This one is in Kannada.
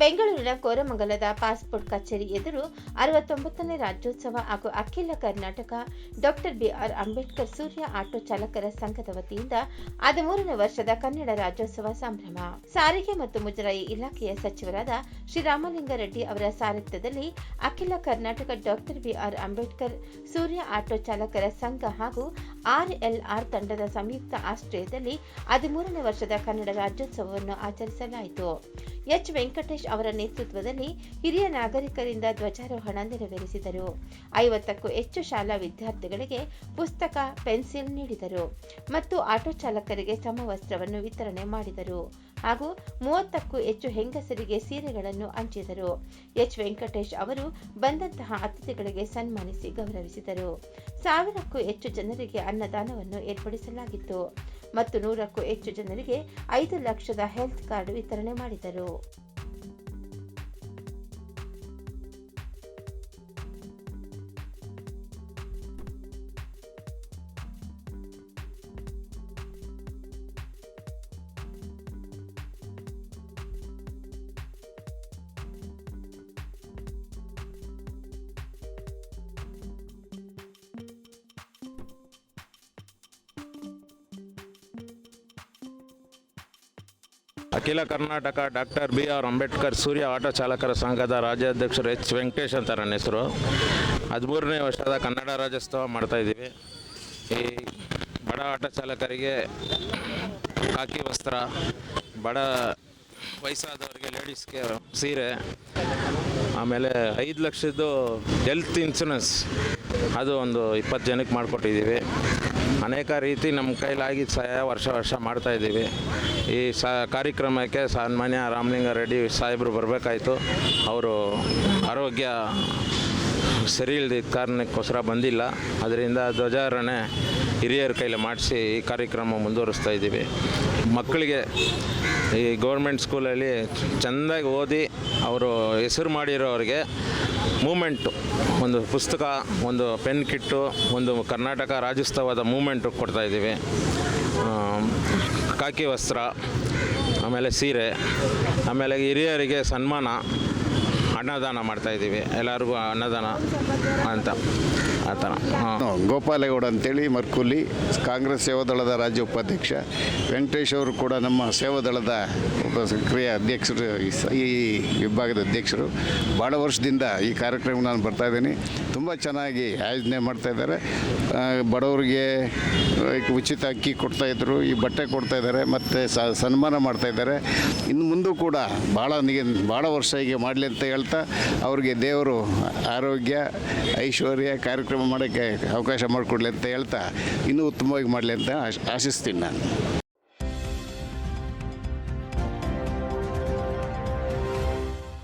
ಬೆಂಗಳೂರಿನ ಕೋರಮಂಗಲದ ಪಾಸ್ಪೋರ್ಟ್ ಕಚೇರಿ ಎದುರು ಅರವತ್ತೊಂಬತ್ತನೇ ರಾಜ್ಯೋತ್ಸವ ಹಾಗೂ ಅಖಿಲ Karnataka doctor B R Ambedkar Surya auto ಚಾಲಕರ ಸಂಘದ ವತಿಯಿಂದ ಹದಿಮೂರನೇ ವರ್ಷದ ಕನ್ನಡ ರಾಜ್ಯೋತ್ಸವ ಸಂಭ್ರಮ. ಸಾರಿಗೆ ಮತ್ತು ಮುಜರಾಯಿ ಇಲಾಖೆಯ ಸಚಿವರಾದ ಶ್ರೀರಾಮಲಿಂಗಾರೆಡ್ಡಿ ಅವರ ಸಾರಥ್ಯದಲ್ಲಿ ಅಖಿಲ Karnataka doctor B R Ambedkar Surya auto ಚಾಲಕರ ಸಂಘ ಹಾಗೂ ಆರ್ಎಲ್ಆರ್ ತಂಡದ ಸಂಯುಕ್ತ ಆಶ್ರಯದಲ್ಲಿ ಹದಿಮೂರನೇ ವರ್ಷದ ಕನ್ನಡ ರಾಜ್ಯೋತ್ಸವವನ್ನು ಆಚರಿಸಲಾಯಿತು. ಎಚ್ ವೆಂಕಟೇಶ್ ಅವರ ನೇತೃತ್ವದಲ್ಲಿ ಹಿರಿಯ ನಾಗರಿಕರಿಂದ ಧ್ವಜಾರೋಹಣ ನೆರವೇರಿಸಿದರು. ಐವತ್ತಕ್ಕೂ ಹೆಚ್ಚು ಶಾಲಾ ವಿದ್ಯಾರ್ಥಿಗಳಿಗೆ ಪುಸ್ತಕ, ಪೆನ್ಸಿಲ್ ನೀಡಿದರು ಮತ್ತು ಆಟೋ ಚಾಲಕರಿಗೆ ಸಮವಸ್ತ್ರವನ್ನು ವಿತರಣೆ ಮಾಡಿದರು ಹಾಗೂ ಮೂವತ್ತಕ್ಕೂ ಹೆಚ್ಚು ಹೆಂಗಸರಿಗೆ ಸೀರೆಗಳನ್ನು ಹಂಚಿದರು. ಎಚ್. ವೆಂಕಟೇಶ್ ಅವರು ಬಂದಂತಹ ಅತಿಥಿಗಳಿಗೆ ಸನ್ಮಾನಿಸಿ ಗೌರವಿಸಿದರು. ಸಾವಿರಕ್ಕೂ ಹೆಚ್ಚು ಜನರಿಗೆ ಅನ್ನದಾನವನ್ನು ಏರ್ಪಡಿಸಲಾಗಿತ್ತು ಮತ್ತು ನೂರಕ್ಕೂ ಹೆಚ್ಚು ಜನರಿಗೆ ಐದು ಲಕ್ಷದ ಹೆಲ್ತ್ ಕಾರ್ಡ್ ವಿತರಣೆ ಮಾಡಿದರು. ಅಖಿಲ Karnataka doctor B R Ambedkar Surya auto ಚಾಲಕರ ಸಂಘದ ರಾಜ್ಯಾಧ್ಯಕ್ಷರು ಎಚ್. ವೆಂಕಟೇಶ್ ಅಂತ ನನ್ನ ಹೆಸರು. ಹದಿಮೂರನೇ ವರ್ಷದ ಕನ್ನಡ ರಾಜ್ಯೋತ್ಸವ ಮಾಡ್ತಾಯಿದ್ದೀವಿ ಈ ಬಡ ಆಟೋ ಚಾಲಕರಿಗೆ ಕಾಕಿ ವಸ್ತ್ರ, ಬಡ ವಯಸ್ಸಾದವರಿಗೆ ಲೇಡೀಸ್ಗೆ ಸೀರೆ, ಆಮೇಲೆ ಐದು ಲಕ್ಷದ್ದು ಹೆಲ್ತ್ ಇನ್ಸೂರೆನ್ಸ್ ಅದು ಒಂದು ಇಪ್ಪತ್ತು ಜನಕ್ಕೆ ಮಾಡಿಕೊಟ್ಟಿದ್ದೀವಿ. ಅನೇಕ ರೀತಿ ನಮ್ಮ ಕೈಲಾಗಿ ಸಹಾಯ ವರ್ಷ ವರ್ಷ ಮಾಡ್ತಾಯಿದ್ದೀವಿ ಈ ಸ ಕಾರ್ಯಕ್ರಮಕ್ಕೆ ಸನ್ಮಾನ್ಯ ರಾಮಲಿಂಗಾರೆಡ್ಡಿ ಸಾಹೇಬರು ಬರಬೇಕಾಯ್ತು. ಅವರು ಆರೋಗ್ಯ ಸರಿ ಇಲ್ಲದ ಕಾರಣಕ್ಕೋಸ್ಕರ ಬಂದಿಲ್ಲ. ಅದರಿಂದ ಧ್ವಜಾರೋಹಣೆ ಹಿರಿಯರ ಕೈಲಿ ಮಾಡಿಸಿ ಈ ಕಾರ್ಯಕ್ರಮ ಮುಂದುವರಿಸ್ತಾ ಇದ್ದೀವಿ. ಮಕ್ಕಳಿಗೆ ಈ ಗೌರ್ಮೆಂಟ್ ಸ್ಕೂಲಲ್ಲಿ ಚೆಂದಾಗಿ ಓದಿ ಅವರು ಹೆಸರು ಮಾಡಿರೋರಿಗೆ ಮೂಮೆಂಟು. ಒಂದು ಪುಸ್ತಕ, ಒಂದು ಪೆನ್ ಕಿಟ್ಟು, ಒಂದು ಕರ್ನಾಟಕ ರಾಜ್ಯೋತ್ಸವದ ಮೂಮೆಂಟು ಕೊಡ್ತಾಯಿದ್ದೀವಿ ಕಾಕಿ ವಸ್ತ್ರ, ಆಮೇಲೆ ಸೀರೆ, ಆಮೇಲೆ ಹಿರಿಯರಿಗೆ ಸನ್ಮಾನ, ಅನ್ನದಾನ ಮಾಡ್ತಾಯಿದ್ದೀವಿ ಎಲ್ಲರಿಗೂ ಅನ್ನದಾನ ಅಂತ. ಆ ಗೋಪಾಲೇಗೌಡ ಅಂತೇಳಿ, ಮರ್ಕುಲಿ, ಕಾಂಗ್ರೆಸ್ ಸೇವಾದಳದ ರಾಜ್ಯ ಉಪಾಧ್ಯಕ್ಷ. ವೆಂಕಟೇಶ್ ಅವರು ಕೂಡ ನಮ್ಮ ಸೇವಾದಳದ ಸಕ್ರಿಯ ಅಧ್ಯಕ್ಷರು, ಈ ವಿಭಾಗದ ಅಧ್ಯಕ್ಷರು. ಭಾಳ ವರ್ಷದಿಂದ ಈ ಕಾರ್ಯಕ್ರಮ ನಾನು ಬರ್ತಾ ಇದ್ದೀನಿ. ತುಂಬ ಚೆನ್ನಾಗಿ ಆಯೋಜನೆ ಮಾಡ್ತಾ ಇದ್ದಾರೆ. ಬಡವರಿಗೆ ಉಚಿತ ಅಕ್ಕಿ ಕೊಡ್ತಾಯಿದ್ರು ಈ ಬಟ್ಟೆ ಕೊಡ್ತಾ ಇದ್ದಾರೆ, ಮತ್ತು ಸನ್ಮಾನ ಮಾಡ್ತಾ ಇದ್ದಾರೆ. ಇನ್ನು ಮುಂದೆ ಕೂಡ ಭಾಳ ಭಾಳ ವರ್ಷ ಹೀಗೆ ಮಾಡಲಿ ಅಂತ ಹೇಳ್ತಾ, ಅವರಿಗೆ ದೇವರು ಆರೋಗ್ಯ, ಐಶ್ವರ್ಯ, ಕಾರ್ಯಕ್ರಮ ಮಾಡೋಕ್ಕೆ ಅವಕಾಶ ಮಾಡಿಕೊಡ್ಲಿ ಅಂತ ಹೇಳ್ತಾ ಇನ್ನೂ ಉತ್ತಮವಾಗಿ ಮಾಡಲಿ ಅಂತ ಆಶಿಸ್ತೀನಿ ನಾನು.